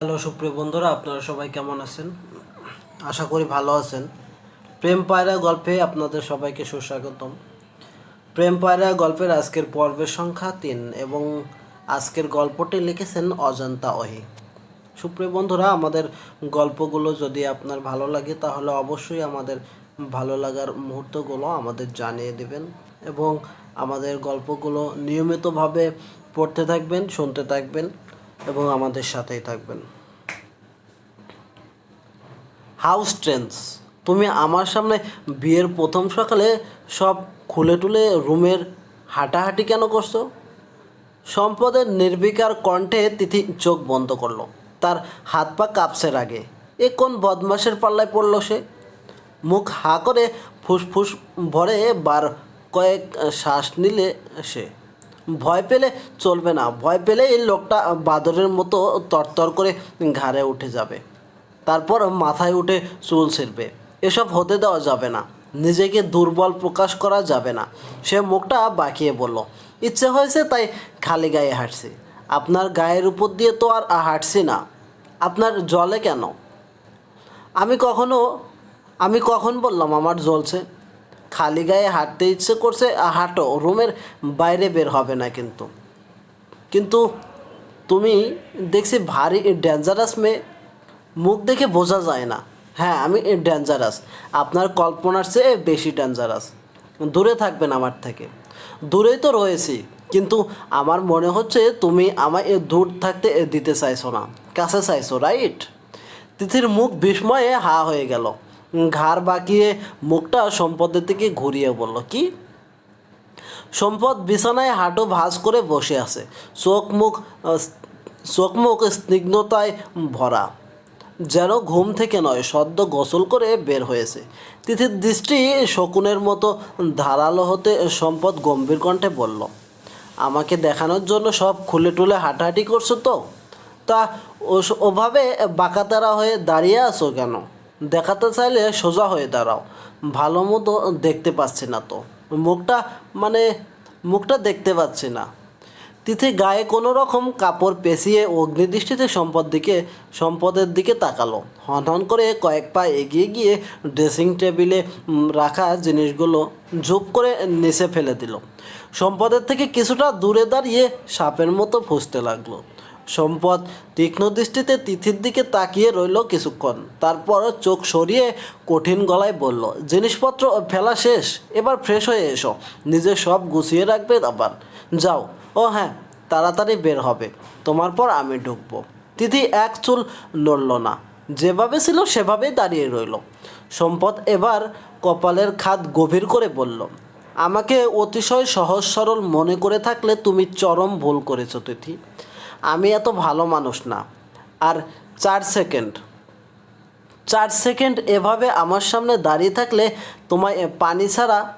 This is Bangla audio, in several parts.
হ্যালো, সুপ্রিয় বন্ধুরা, আপনারা সবাই কেমন আছেন? আশা করি ভালো আছেন। প্রেম পায়রা গল্পে আপনাদের সবাইকে সুস্বাগতম। প্রেম পায়রা গল্পের আজকের পর্বের সংখ্যা তিন এবং আজকের গল্পটি লিখেছেন অজন্তা অহি সুপ্রিয় বন্ধুরা, আমাদের গল্পগুলো যদি আপনার ভালো লাগে, তাহলে অবশ্যই আমাদের ভালো লাগার মুহূর্তগুলো আমাদের জানিয়ে দেবেন এবং আমাদের গল্পগুলো নিয়মিতভাবে পড়তে থাকবেন, শুনতে থাকবেন। এবং আমাদের সাথেই থাকবেন। হাউস ট্রেন্স তুমি আমার সামনে বিয়ের প্রথম সকালে সব খুলে টুলে রুমের হাঁটাহাঁটি কেন করছ? সম্পদের নির্বিকার কণ্ঠে তিথি চোখ বন্ধ করল। তার হাত পা কাঁপছে রাগে। এ কোন বদমাসের পাল্লায় পড়ল সে? মুখ হা করে ফুসফুস ভরে বার কয়েক শ্বাস নিলে সে। ভয় পেলে চলবে না। ভয় পেলে এই লোকটা বাদরের মতো তরতর করে ঘাড়ে উঠে যাবে। তারপর মাথায় উঠে চুল ছিঁড়বে। এসব হতে দেওয়া যাবে না। নিজেকে দুর্বল প্রকাশ করা যাবে না। সে মুখটা বাঁকিয়ে বলল, ইচ্ছে হয়েছে তাই খালি গায়ে হাঁটছি। আপনার গায়ের উপর দিয়ে তো আর হাঁটছি না। আপনার জলে কেন? আমি কখনো, আমি কখন বললাম আমার জ্বলছে? খালি গায়ে হাঁটতে ইচ্ছে করছে হাঁটো, রুমের বাইরে বের হবে না কিন্তু। কিন্তু তুমি দেখছি ভারী ডেঞ্জারাস মেয়ে, মুখ দেখে বোঝা যায় না। হ্যাঁ আমি ডেঞ্জারাস আপনার কল্পনার চেয়ে বেশি ডেঞ্জারাস দূরে থাকবেন আমার থেকে। দূরেই তো রয়েছি, কিন্তু আমার মনে হচ্ছে তুমি আমায় দূর থাকতে দিতে চাইছো না। কাছে চাইছো রাইট তিথির মুখ বিস্ময়ে হা হয়ে গেল। ঘাড় বাঁকিয়ে মুখটা সম্পদের দিকে ঘুরিয়ে বলল, কি? সম্পদ বিছানায় হাঁটু ভাঁজ করে বসে আছে। চোখ মুখ চোখ মুখ স্নিগ্ধতায় ভরা, যেন ঘুম থেকে নয়, সদ্য গোসল করে বের হয়েছে। তিথির দৃষ্টি শকুনের মতো ধারালো হতে সম্পদ গম্ভীর কণ্ঠে বলল, আমাকে দেখানোর জন্য সব খুলে টুলে হাঁটাহাঁটি করছ তো? তা ওভাবে বাঁকাতারা হয়ে দাঁড়িয়ে আছো কেন? দেখাতে চাইলে সোজা হয়ে দাঁড়াও। ভালো মতো দেখতে পাচ্ছি না তো। মুখটা মানে মুখটা দেখতে পাচ্ছি না। তিথি গায়ে কোনো রকম কাপড় পেঁচিয়ে অগ্নিদৃষ্টিতে সম্পদ দিকে, সম্পদের দিকে তাকালো। হন হন করে কয়েক পা এগিয়ে গিয়ে ড্রেসিং টেবিলে রাখা জিনিসগুলো ঝুপ করে নিচে ফেলে দিল। সম্পদের থেকে কিছুটা দূরে দাঁড়িয়ে সাপের মতো ফুসতে লাগল। সম্পদ। তীক্ষ্ণ দৃষ্টিতে তিথির দিকে তাকিয়ে রইল কিছুক্ষণ। তারপর চোখ সরিয়ে কঠিন গলায় বলল, জিনিসপত্র ফেলা শেষ, এবার ফ্রেশ হয়ে এসো। নিজে সব গুছিয়ে রাখবে আবার। যাও। ও হ্যাঁ তাড়াতাড়ি বের হবে। তোমার পর আমি ঢুকবো। তিথি এক চুল নড়ল না। যেভাবে ছিল সেভাবেই দাঁড়িয়ে রইল। সম্পদ এবার কপালের খাত গভীর করে বলল, আমাকে অতিশয় সহজ সরল মনে করে থাকলে তুমি চরম ভুল করেছ তিথি। আমি এত ভালো মানুষ না। আর চার সেকেন্ড। চার সেকেন্ড এভাবে আমার সামনে দাঁড়িয়ে থাকলে তোমায় পানি ছাড়া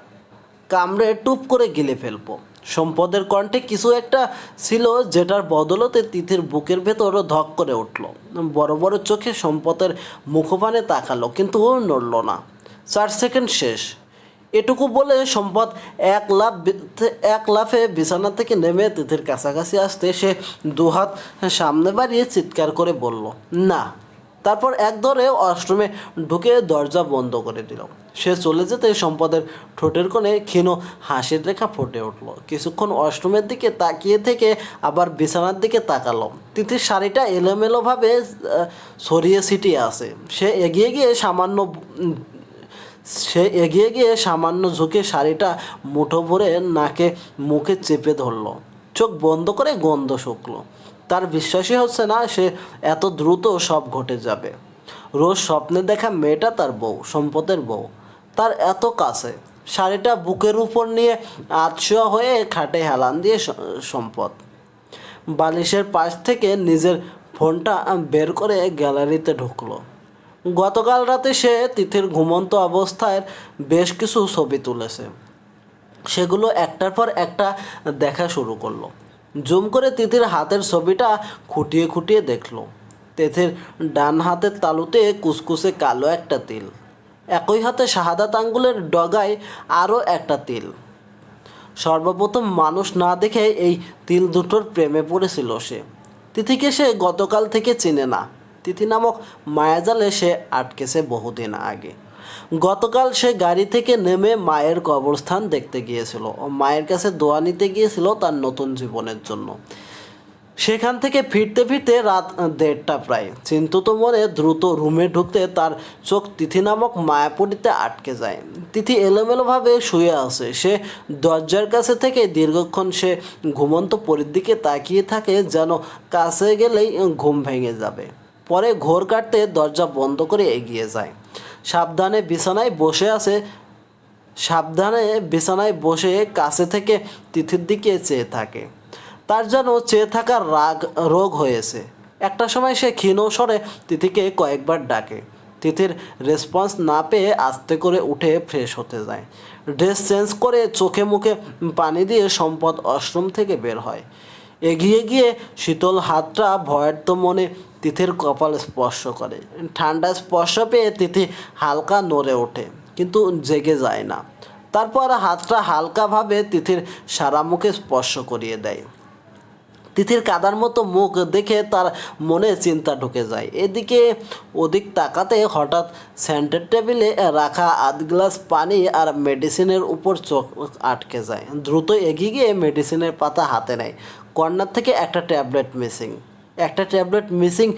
কামড়ে টুপ করে গিলে ফেলব। সম্পদের কণ্ঠে কিছু একটা ছিল যেটার বদলতে তিথির বুকের ভেতর ধক করে উঠল। বড় বড় চোখে সম্পদের মুখপানে তাকালো, কিন্তু ও নড়ল না। চার সেকেন্ড শেষ। এটুকু বলে সম্পদ এক লাফ এক লাফে বিছানা থেকে নেমে তিথির কাছাকাছি আসতে সে দুহাত সামনে বাড়িয়ে চিৎকার করে বলল, না। তারপর এক ধরে অষ্টমে ঢুকে দরজা বন্ধ করে দিল। সে চলে যেতে সম্পদের ঠোঁটের কোণে ক্ষীণ হাসির রেখা ফুটে উঠল। কিছুক্ষণ অষ্টমের দিকে তাকিয়ে থেকে আবার বিছানার দিকে তাকালো। তিথির শাড়িটা এলোমেলোভাবে ছড়িয়ে ছিটিয়ে আছে। সে এগিয়ে গিয়ে সামান্য সে এগিয়ে গিয়ে সামান্য ঝুঁকে শাড়িটা মুঠো ভরে নাকে মুখে চেপে ধরলো। চোখ বন্ধ করে গন্ধ শুকলো। তার বিশ্বাসই হচ্ছে না সে এত দ্রুত সব ঘটে যাবে। রোজ স্বপ্নে দেখা মেয়েটা তার বউ, সম্পদের বউ। তার এত কাছে। শাড়িটা বুকের উপর নিয়ে আতশোয়া হয়ে খাটে হেলান দিয়ে সম্পদ। বালিশের পাশ থেকে নিজের ফোনটা বের করে গ্যালারিতে ঢুকলো। গতকাল রাতে সে তিথির ঘুমন্ত অবস্থায় বেশ কিছু ছবি তুলেছে। সেগুলো একটার পর একটা দেখা শুরু করল। জুম করে তিথির হাতের ছবিটা খুঁটিয়ে খুঁটিয়ে দেখল। তিথির ডান হাতের তালুতে কুসকুসে কালো একটা তিল। একই হাতে শাহাদাত আঙ্গুলের ডগায় আরও একটা তিল। সর্বপ্রথম মানুষ না দেখে এই তিল দুটোর প্রেমে পড়েছিল সে। তিথিকে সে গতকাল থেকে চেনে না। তিথি নামক মায়াজালে সে আটকেছে বহুদিন আগে। গতকাল সে গাড়ি থেকে নেমে মায়ের কবরস্থান দেখতে গিয়েছিল ও মায়ের কাছে দোয়া নিতে গিয়েছিল তার নতুন জীবনের জন্য। সেখান থেকে ফিরতে ফিরতে রাত দেড়টা প্রায়। চিন্তিত মনে দ্রুত রুমে ঢুকতে তার চোখ তিথি নামক মায়াপুরীতে আটকে যায়। তিথি এলোমেলোভাবে শুয়ে আছে। সে দরজার কাছে থেকে দীর্ঘক্ষণ সে ঘুমন্ত পরীর দিকে তাকিয়ে থাকে যেন কাছে গেলেই ঘুম ভেঙে যাবে। পরে ঘোর কাটতে দরজা বন্ধ করে এগিয়ে যায়। সাবধানে বিছানায় বসে আছে, সাবধানে বিছানায় বসে কাছে থেকে তিথির দিকে চেয়ে থাকে। তার যেন চেয়ে থাকার রাগ, রোগ হয়েছে। একটা সময় সে ক্ষীণ স্বরে তিথিকে কয়েকবার ডাকে। তিথির রেসপন্স না পেয়ে আস্তে করে উঠে ফ্রেশ হতে যায়। ড্রেস চেঞ্জ করে চোখে মুখে পানি দিয়ে সম্পদ অশ্রম থেকে বের হয়। এগিয়ে গিয়ে শীতল হাতটা ভয়ার্ত মনে তিথির কপাল স্পর্শ করে। ঠান্ডা স্পর্শ পেয়ে তিথি হালকা নড়ে ওঠে, কিন্তু জেগে যায় না। তারপর হাতটা হালকাভাবে তিথির সারা মুখে স্পর্শ করিয়ে দেয়। তিথির কাদার মতো মুখ দেখে তার মনে চিন্তা ঢুকে যায়। এদিকে ওদিক তাকাতে হঠাৎ সেন্টার টেবিলে রাখা আধ গ্লাস পানি আর মেডিসিনের উপর চোখ আটকে যায়। দ্রুত এগিয়ে গিয়ে মেডিসিনের পাতা হাতে নেয়। কর্নার থেকে একটা ট্যাবলেট মিসিং। একটা ট্যাবলেট মিসিং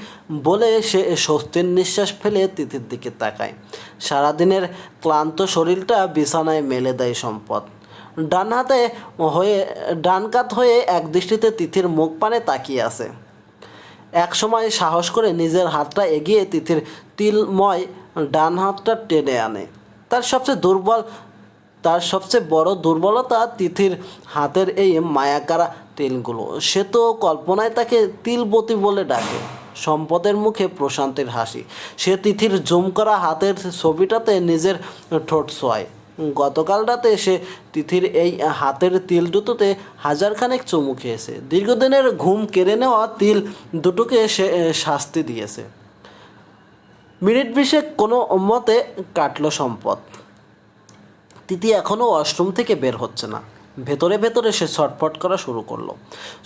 বলে সে স্বস্তির নিঃশ্বাস ফেলে তিথির দিকে তাকায়। সারাদিনের ক্লান্ত শরীরটা বিছানায় মেলে দেয় সম্পদ। ডান হাতে হয়ে, ডান কাত হয়ে এক দৃষ্টিতে তিথির মুখ পানে তাকিয়ে আছে। এক সময় সাহস করে নিজের হাতটা এগিয়ে তিথির তিলময় ডান হাতটা টেনে আনে। তার সবচেয়ে দুর্বল, তার সবচেয়ে বড় দুর্বলতা তিথির হাতের এই মায়াকারা তিলগুলো। সে তো কল্পনায় তাকে তিলবতী বলে ডাকে। সম্পদের মুখে প্রশান্তির হাসি। সে তিথির জুম করা হাতের ছবিটাতে নিজের ঠোঁট ছোঁয় গতকাল রাতে সে তিথির এই হাতের তিল দুটোতে হাজারখানেক চুমু খেয়েছে। দীর্ঘদিনের ঘুম কেড়ে নেওয়া তিল দুটোকে সে শাস্তি দিয়েছে। মিনিট বিশেক কোনো মতে কাটলো সম্পদ। তিথি এখনও ওয়াশরুম থেকে বের হচ্ছে না। ভেতরে ভেতরে সে ছটফট করা শুরু করল।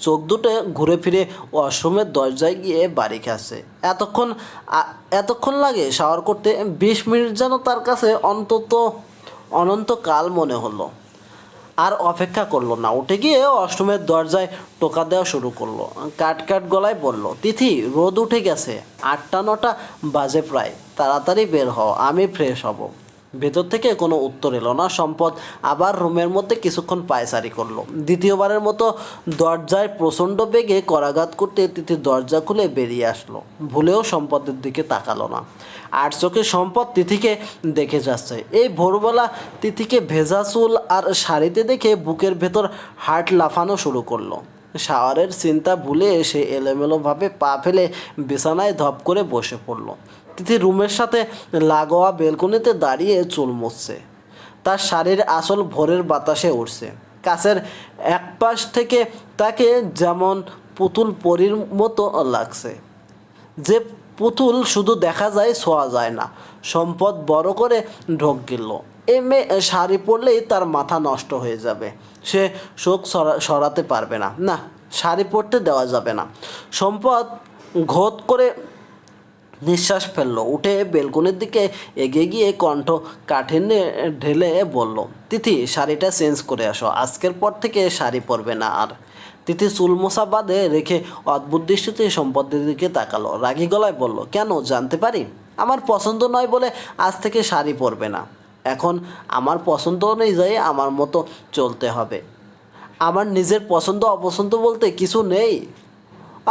চোখ দুটো ঘুরে ফিরে ওয়াশরুমের দরজায় গিয়ে বাড়ি খাচ্ছে এতক্ষণ এতক্ষণ লাগে শাওয়ার করতে, বিশ মিনিট যেন তার কাছে অন্তত অনন্তকাল মনে হলো। আর অপেক্ষা করল না। উঠে গিয়ে অষ্টমের দরজায় টোকা দেওয়া শুরু করল। কাট কাট গলায় বলল, তিথি, রোদ উঠে গেছে। আটটা, নটা বাজে প্রায়। তাড়াতাড়ি বের হও, আমি ফ্রেশ হব। ভেতর থেকে কোনো উত্তর এলো না। সম্পদ আবার রুমের মধ্যে কিছুক্ষণ পায়চারি করল। দ্বিতীয়বারের মতো দরজায় প্রচণ্ড বেগে করাঘাত করতে তিথি দরজা খুলে বেরিয়ে আসলো। ভুলেও সম্পদের দিকে তাকালো না। আর চোখে সম্পদ তিথিকে দেখে যাচ্ছে। এই ভোরবেলা তিথিকে ভেজা চুল আর শাড়িতে দেখে বুকের ভেতর হার্ট লাফানো শুরু করল। শাওয়ারের চিন্তা ভুলে এসে এলোমেলোভাবে পা ফেলে বিছানায় ধপ করে বসে পড়ল। তিথি রুমের সাথে লাগোয়া বেলকনিতে দাঁড়িয়ে চুল মুছছে। তার শাড়ির আসল ভোরের বাতাসে উঠছে কাছের এক পাশ থেকে তাকে যেমন পুতুল পরির মতো লাগছে। যে পুতুল শুধু দেখা যায়, ছোঁয়া যায় না। সম্পদ বড় করে ঢোক গেল এ মেয়ে শাড়ি পরলেই তার মাথা নষ্ট হয়ে যাবে। সে শোক সরা- সরাতে পারবে না। না, শাড়ি পরতে দেওয়া যাবে না। সম্পদ ঘোত করে নিঃশ্বাস ফেলল, উঠে বেলকনির দিকে এগিয়ে গিয়ে কণ্ঠ কাঠিন্যে ঢেলে বলল, তিথি, শাড়িটা চেঞ্জ করে আসো, আজকের পর থেকে শাড়ি পরবে না আর। তিথি চুল মোছা বাদে রেখে অদ্ভুত দৃষ্টিতে সম্পদের দিকে তাকালো, রাগি গলায় বলল, কেন, জানতে পারি? আমার পছন্দ নয় বলে আজ থেকে শাড়ি পরবে না। এখন আমার পছন্দ অনুযায়ী আমার মতো চলতে হবে। আমার নিজের পছন্দ অপছন্দ বলতে কিছু নেই।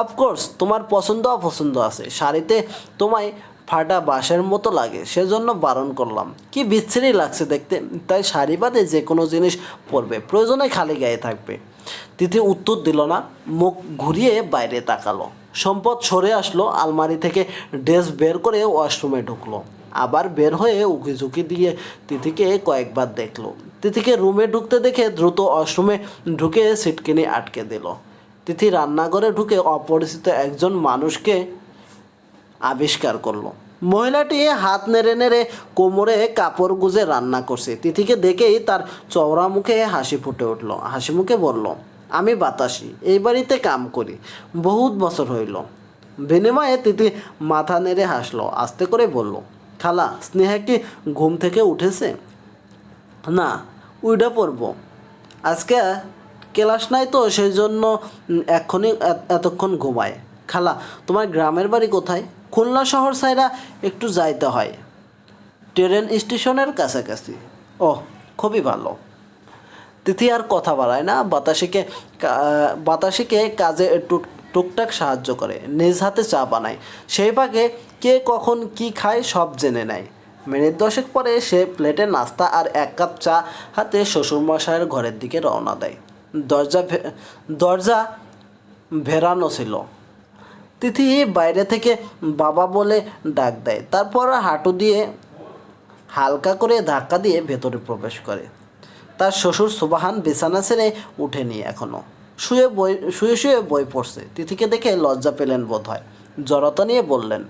অফকোর্স তোমার পছন্দ, অপছন্দ আছে। শাড়িতে তোমায় ফাটা বাঁশের মতো লাগে, সেজন্য বারণ করলাম। কি বিচ্ছিরি লাগছে দেখতে। তাই শাড়ি বাদে যে কোনো জিনিস পরবে। প্রয়োজনে খালি গায়ে থাকবে। তিথি উত্তর দিল না, মুখ ঘুরিয়ে বাইরে তাকালো। সম্পদ সরে আসলো, আলমারি থেকে ড্রেস বের করে ওয়াশরুমে ঢুকলো। আবার বের হয়ে উকি ঝুঁকি দিয়ে তিথিকে কয়েকবার দেখল। তিথিকে রুমে ঢুকতে দেখে দ্রুত ওয়াশরুমে ঢুকে সিটকিনি আটকে দিল। তিথি রান্নাঘরে ঢুকে অপরিচিত একজন মানুষকে আবিষ্কার করল। মহিলাটি হাত নেড়ে নেড়ে কোমরে কাপড় গুজে রান্না করছে। তিথিকে দেখেই তার চওড়া মুখে হাসি ফুটে উঠল। হাসি মুখে বলল, আমি বাতাসি, এই বাড়িতে কাম করি। বহুত বছর হইল। বিনিময়ে তিথি মাথা নেড়ে হাসলো, আস্তে করে বলল, খালা, স্নেহা কি ঘুম থেকে উঠেছে? না, উইডা পড়ব আজকে ক্লাস নাই তো সেই জন্য এক্ষুনি এত- এতক্ষণ ঘুমায়। খালা, তোমার গ্রামের বাড়ি কোথায়? খুলনা শহর সাইরা একটু যাইতে হয়। ট্রেন স্টেশনের কাছাকাছি। ও খুবই ভালো। তিথি আর কথা বাড়ায় না, বাতাসিকে বাতাসিকে কাজে টুক- টুকটাক সাহায্য করে। নিজ হাতে চা বানায়। সেই ভাগে কে কখন কি খায় সব জেনে নেয়। মিনিট দশেক পরে সে প্লেটে নাস্তা আর এক কাপ চা হাতে শ্বশুরমশাইয়ের ঘরের দিকে রওনা দেয়। দরজা দরজা ভেরানো ছিল। তিথি বাইরে থেকে বাবা বলে ডাক দেয়। তারপর হাঁটু দিয়ে হালকা করে ধাক্কা দিয়ে ভেতরে প্রবেশ করে। তার শ্বশুর সুবাহান বিছানা ছেড়ে উঠেনি এখনও। শুয়ে বই, শুয়ে শুয়ে বই পড়ছে। তিথিকে দেখে লজ্জা পেলেন বোধ হয় জড়তা নিয়ে বললেন,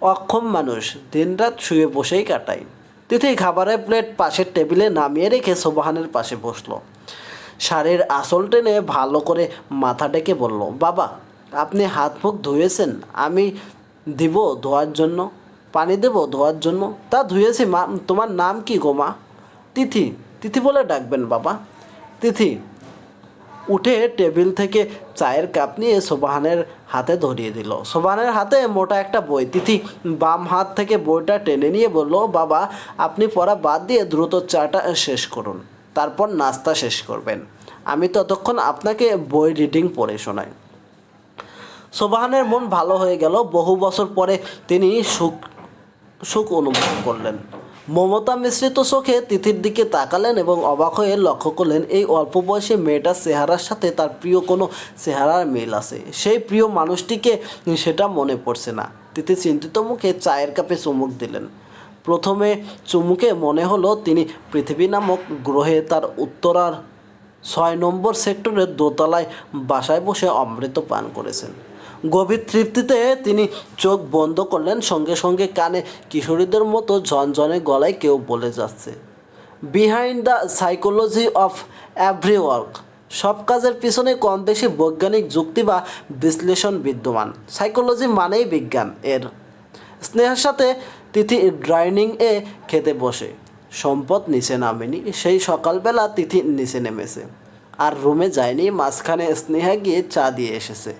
অক্ষম মানুষ, দিনরাত শুয়ে বসেই কাটায় তিথি খাবারের প্লেট পাশের টেবিলে নামিয়ে রেখে সুবাহানের পাশে বসল। শাড়ির আসল টেনে ভালো করে মাথা ডেকে বলল, বাবা, আপনি হাত মুখ ধুয়েছেন, আমি দিব ধোয়ার জন্য, পানি দেব ধোয়ার জন্য? তা ধুয়েছি, মা, তোমার নাম কি গো, মা? তিথি তিথি বলে ডাকবেন, বাবা। তিথি, উঠে টেবিল থেকে চায়ের কাপ নিয়ে সোবাহানের হাতে ধরিয়ে দিল। সোবাহানের হাতে মোটা একটা বই, তিথি, বাম হাত থেকে বইটা টেনে নিয়ে বলল, বাবা, আপনি পড়া বাদ দিয়ে দ্রুত চাটা শেষ করুন। তারপর নাস্তা শেষ করবেন। আমি ততক্ষণ আপনাকে বই রিডিং পড়ে শোনাই। সোবাহানের মন ভালো হয়ে গেল। বহু বছর পরে তিনি সুখ সুখ অনুভব করলেন। মমতা মিশ্রিত চোখে তিথির দিকে তাকালেন এবং অবাক হয়ে লক্ষ্য করলেন, এই অল্প বয়সে মেয়েটার চেহারার সাথে তার প্রিয় কোনো চেহারার মিল আছে। সেই প্রিয় মানুষটিকে সেটা মনে পড়ছে না। তিথি চিন্তিত মুখে চায়ের কাপে চুমুক দিলেন। প্রথমে চুমুকে মনে হলো তিনি পৃথিবী নামক গ্রহে তার উত্তরার ছয় নম্বর সেক্টরের দোতলায় বাসায় বসে অমৃত পান করেছেন। গভীর তৃপ্তিতে তিনি চোখ বন্ধ করলেন, সঙ্গে সঙ্গে কানে কিশোরীদের মতো ঝনঝনে গলায় কেউ বলে যাচ্ছে behind the psychology of every work সব কাজের পিছনে কম বেশি বৈজ্ঞানিক যুক্তি বা বিশ্লেষণ বিদ্যমান। সাইকোলজি মানেই বিজ্ঞান। এর স্নেহার সাথে তিথি ড্রাইনিং এ খেতে বসে। সম্পদ নিচে নামেনি, সেই সকালবেলা তিথি নিচে নেমেছে। আর রুমে যায়নি, মাঝখানে স্নেহা গিয়ে চা দিয়ে এসেছে।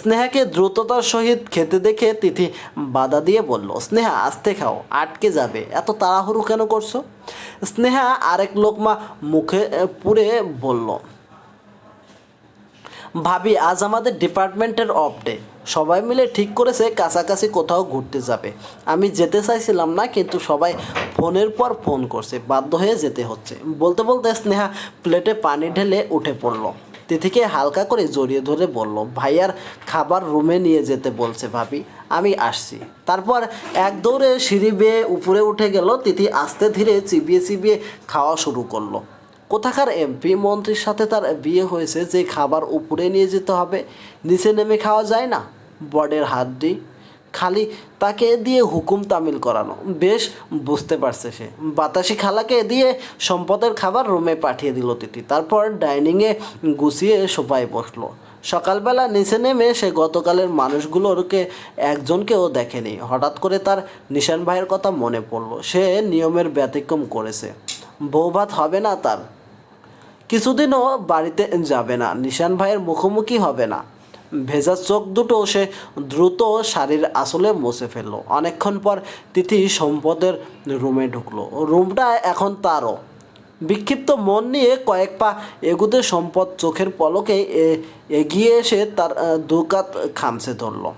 স্নেহাকে দ্রুততার সহিত খেতে দেখে তিথি বাধা দিয়ে বলল, স্নেহা, আস্তে খাও, আটকে যাবে, এত তাড়াহুড়ো কেন করছ? স্নেহা আরেক লোকমা মুখে পুরে বলল ভাবি, আজ আমাদের ডিপার্টমেন্টের অফ ডে সবাই মিলে ঠিক করেছে, কাছাকাছি কোথাও ঘুরতে যাবে। আমি যেতে চাইছিলাম না, কিন্তু সবাই ফোনের পর ফোন করছে, বাধ্য হয়ে যেতে হচ্ছে। বলতে বলতে স্নেহা প্লেটে পানি ঢেলে উঠে পড়ল। তিথিকে হালকা করে জড়িয়ে ধরে বলল ভাইয়ার খাবার রুমে নিয়ে যেতে বলছে ভাবি, আমি আসছি। তারপর এক দৌড়ে সিঁড়ি বেয়ে উপরে উঠে গেল, তিথি আস্তে ধীরে চিবিয়ে চিবিয়ে খাওয়া শুরু করল। কোথাকার এমপি মন্ত্রীর সাথে তার বিয়ে হয়েছে, যে খাবার উপরে নিয়ে যেতে হবে, নিচে নেমে খাওয়া যায় না বডের হাড্ডি, খালি তাকে দিয়ে হুকুম তামিল করানো। বেশ, বুঝতে পারছে সে। বাতাসি খালাকে দিয়ে সম্পদের খাবার রুমে পাঠিয়ে দিল তিথি তারপর ডাইনিংয়ে গুছিয়ে সোফায় বসল। সকালবেলা নিচে নেমে সে গতকালের মানুষগুলোরকে একজনকেও দেখেনি। হঠাৎ করে তার নিশান ভাইয়ের কথা মনে পড়ল। সে নিয়মের ব্যতিক্রম করেছে। বৌভাত হবে না তার। কিছুদিনও বাড়িতে যাবে না, নিশান ভাইয়ের মুখোমুখি হবে না। ভেজা চোখ দুটো সে দ্রুত শাড়ির আসলে মুছে ফেলল। অনেকক্ষণ পর তিথি সম্পদের রুমে ঢুকলো। রুমটা এখন তারও। বিক্ষিপ্ত মন নিয়ে কয়েক পা এগুতে সম্পদ চোখের পলকে এগিয়ে এসে তার দুকাত খামছে ধরলো।